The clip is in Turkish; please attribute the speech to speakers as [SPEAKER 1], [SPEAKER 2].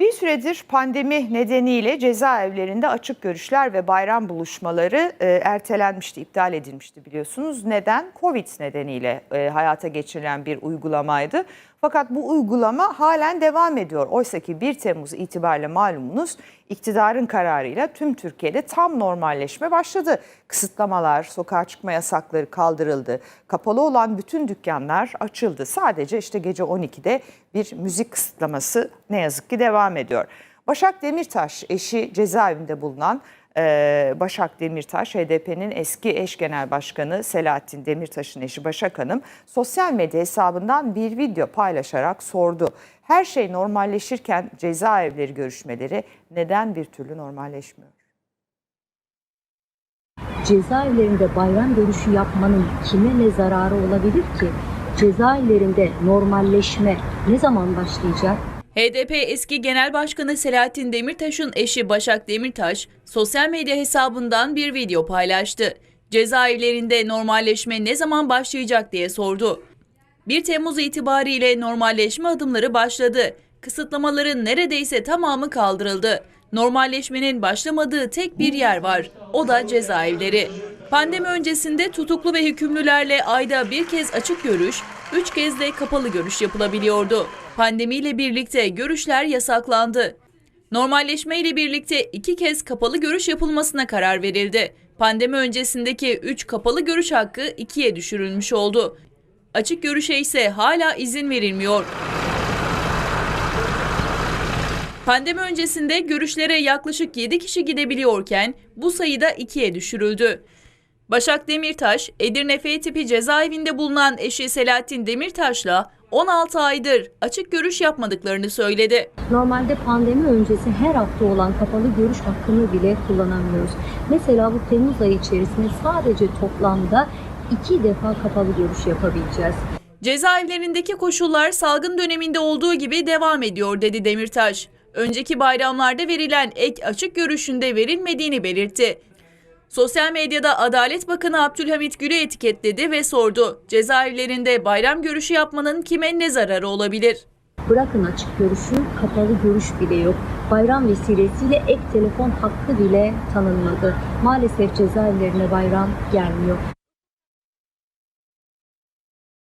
[SPEAKER 1] He Süredir pandemi nedeniyle cezaevlerinde açık görüşler ve bayram buluşmaları e, ertelenmişti, iptal edilmişti biliyorsunuz. Neden? Covid nedeniyle e, hayata geçirilen bir uygulamaydı. Fakat bu uygulama halen devam ediyor. Oysa ki 1 Temmuz itibariyle malumunuz iktidarın kararıyla tüm Türkiye'de tam normalleşme başladı. Kısıtlamalar, sokağa çıkma yasakları kaldırıldı. Kapalı olan bütün dükkanlar açıldı. Sadece işte gece 12'de bir müzik kısıtlaması ne yazık ki devam ediyor. Başak Demirtaş eşi cezaevinde bulunan e, Başak Demirtaş, HDP'nin eski eş genel başkanı Selahattin Demirtaş'ın eşi Başak Hanım sosyal medya hesabından bir video paylaşarak sordu. Her şey normalleşirken cezaevleri görüşmeleri neden bir türlü normalleşmiyor?
[SPEAKER 2] cezaevlerinde bayram görüşü yapmanın kime ne zararı olabilir ki? Cezaevlerinde normalleşme ne zaman başlayacak?
[SPEAKER 3] HDP eski genel başkanı Selahattin Demirtaş'ın eşi Başak Demirtaş sosyal medya hesabından bir video paylaştı. Cezaevlerinde normalleşme ne zaman başlayacak diye sordu. 1 Temmuz itibariyle normalleşme adımları başladı. Kısıtlamaların neredeyse tamamı kaldırıldı. Normalleşmenin başlamadığı tek bir yer var. O da cezaevleri. Pandemi öncesinde tutuklu ve hükümlülerle ayda bir kez açık görüş, üç kez de kapalı görüş yapılabiliyordu. Pandemiyle birlikte görüşler yasaklandı. Normalleşme ile birlikte iki kez kapalı görüş yapılmasına karar verildi. Pandemi öncesindeki 3 kapalı görüş hakkı ikiye düşürülmüş oldu. Açık görüşe ise hala izin verilmiyor. Pandemi öncesinde görüşlere yaklaşık 7 kişi gidebiliyorken bu sayı da ikiye düşürüldü. Başak Demirtaş, Edirne F tipi cezaevinde bulunan eşi Selahattin Demirtaş'la 16 aydır açık görüş yapmadıklarını söyledi.
[SPEAKER 2] Normalde pandemi öncesi her hafta olan kapalı görüş hakkını bile kullanamıyoruz. Mesela bu Temmuz ayı içerisinde sadece toplamda iki defa kapalı görüş yapabileceğiz.
[SPEAKER 3] Cezaevlerindeki koşullar salgın döneminde olduğu gibi devam ediyor dedi Demirtaş. Önceki bayramlarda verilen ek açık görüşünde verilmediğini belirtti. Sosyal medyada Adalet Bakanı Abdülhamit Gül'ü etiketledi ve sordu. Cezaevlerinde bayram görüşü yapmanın kime ne zararı olabilir?
[SPEAKER 2] Bırakın açık görüşü, kapalı görüş bile yok. Bayram vesilesiyle ek telefon hakkı bile tanınmadı. Maalesef cezaevlerine bayram gelmiyor.